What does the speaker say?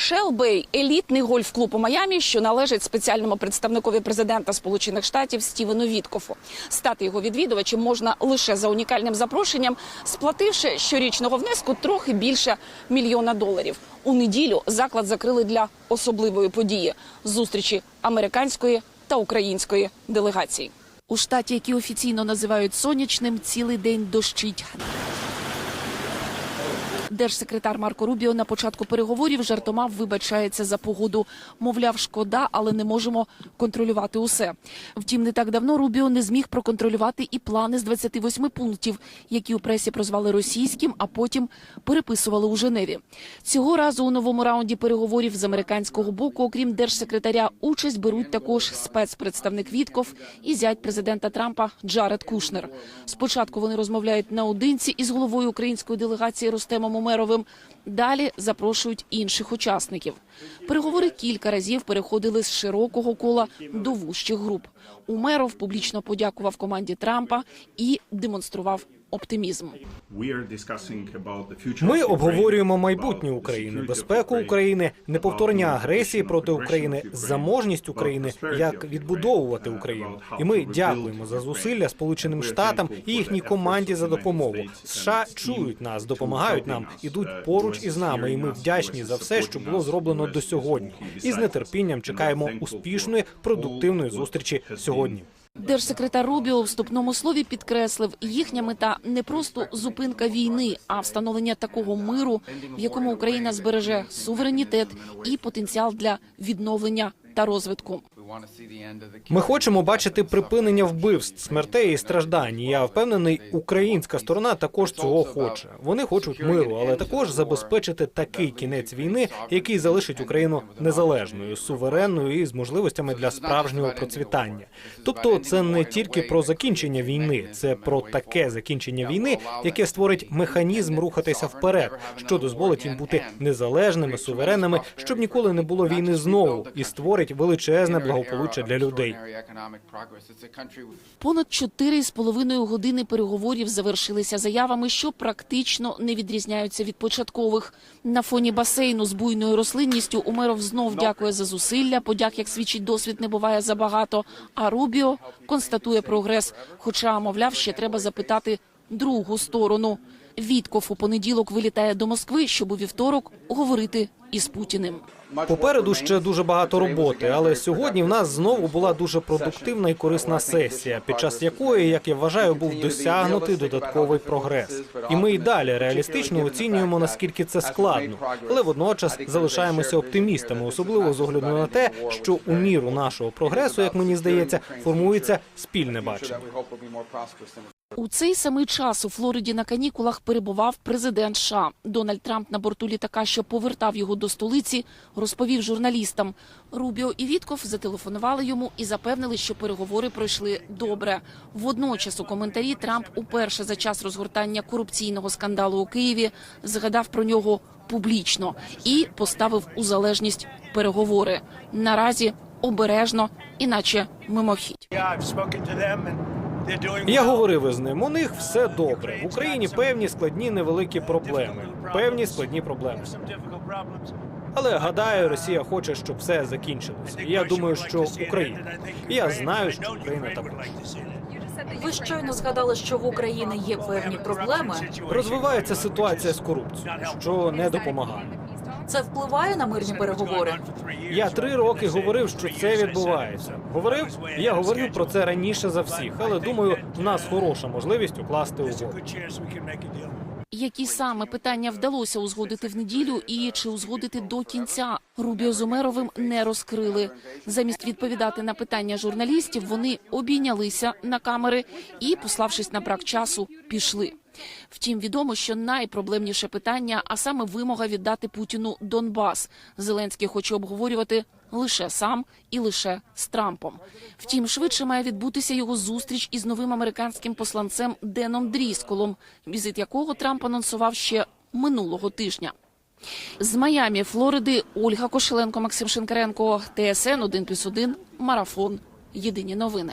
Шелбей елітний гольф-клуб у Майамі, що належить спеціальному представникові президента Сполучених Штатів Стівену Віткофу. Стати його відвідувачем можна лише за унікальним запрошенням, сплативши щорічного внеску трохи більше мільйона доларів. У неділю заклад закрили для особливої події зустрічі американської та української делегацій. У штаті, який офіційно називають сонячним, цілий день дощить. Держсекретар Марко Рубіо на початку переговорів жартома вибачається за погоду. Мовляв, шкода, але не можемо контролювати усе. Втім, не так давно Рубіо не зміг проконтролювати і плани з 28 пунктів, які у пресі прозвали російським, а потім переписували у Женеві. Цього разу у новому раунді переговорів з американського боку, окрім держсекретаря, участь беруть також спецпредставник Вітков і зять президента Трампа Джаред Кушнер. Спочатку вони розмовляють наодинці із головою української делегації Рустемом Умеровим. Далі запрошують інших учасників. Переговори кілька разів переходили з широкого кола до вужчих груп. Умеров публічно подякував команді Трампа і демонстрував оптимізм. Ми обговорюємо майбутнє України, безпеку України, неповторення агресії проти України, заможність України, як відбудовувати Україну. І ми дякуємо за зусилля Сполученим Штатам і їхній команді за допомогу. США чують нас, допомагають нам, ідуть поруч із нами. І ми вдячні за все, що було зроблено до сьогодні. І з нетерпінням чекаємо успішної продуктивної зустрічі сьогодні. Держсекретар Рубіо у вступному слові підкреслив, їхня мета не просто зупинка війни, а встановлення такого миру, в якому Україна збереже суверенітет і потенціал для відновлення та розвитку. Ми хочемо бачити припинення вбивств, смертей і страждань. Я впевнений, українська сторона також цього хоче. Вони хочуть миру, але також забезпечити такий кінець війни, який залишить Україну незалежною, суверенною і з можливостями для справжнього процвітання. Тобто, це не тільки про закінчення війни, це про таке закінчення війни, яке створить механізм рухатися вперед, що дозволить їм бути незалежними, суверенними, щоб ніколи не було війни знову, і створить величезне благополуччя для людей. Понад чотири з половиною години переговорів завершилися заявами, що практично не відрізняються від початкових. На фоні басейну з буйною рослинністю Умеров знов дякує за зусилля. Подяк, як свідчить досвід, не буває забагато. А Рубіо констатує прогрес. Хоча, мовляв, ще треба запитати другу сторону. Вітков у понеділок вилітає до Москви, щоб у вівторок говорити із Путіним. Попереду ще дуже багато роботи, але сьогодні в нас знову була дуже продуктивна і корисна сесія, під час якої, як я вважаю, був досягнутий додатковий прогрес. І ми й далі реалістично оцінюємо наскільки це складно, але водночас залишаємося оптимістами, особливо з огляду на те, що у міру нашого прогресу, як мені здається, формується спільне бачення. У цей самий час у Флориді на канікулах перебував президент США. Дональд Трамп на борту літака, що повертав його до столиці, розповів журналістам. Рубіо і Вітков зателефонували йому і запевнили, що переговори пройшли добре. Водночас у коментарі Трамп уперше за час розгортання корупційного скандалу у Києві згадав про нього публічно і поставив у залежність переговори. Наразі обережно, іначе мимохідь. Я говорив із ним. У них все добре. В Україні певні складні невеликі проблеми. Певні складні проблеми. Але гадаю, Росія хоче, щоб все закінчилося. І я думаю, що Україна. І я знаю, що Україна також. Ви щойно згадали, що в Україні є певні проблеми. Розвивається ситуація з корупцією, що не допомагає. Це впливає на мирні переговори. Я три роки говорив, що це відбувається. Говорив, я говорив про це раніше за всіх, але думаю, в нас хороша можливість укласти угоду. Які саме питання вдалося узгодити в неділю і чи узгодити до кінця Рубіо з Умеровим не розкрили. Замість відповідати на питання журналістів, вони обійнялися на камери і, пославшись на брак часу, пішли. Втім, відомо, що найпроблемніше питання, а саме вимога віддати Путіну Донбас. Зеленський хоче обговорювати лише сам і лише з Трампом. Втім, швидше має відбутися його зустріч із новим американським посланцем Деном Дрісколом, візит якого Трамп анонсував ще минулого тижня. З Майами, Флориди, Ольга Кошеленко, Максим Шинкаренко, ТСН 1+,1, Марафон. Єдині новини.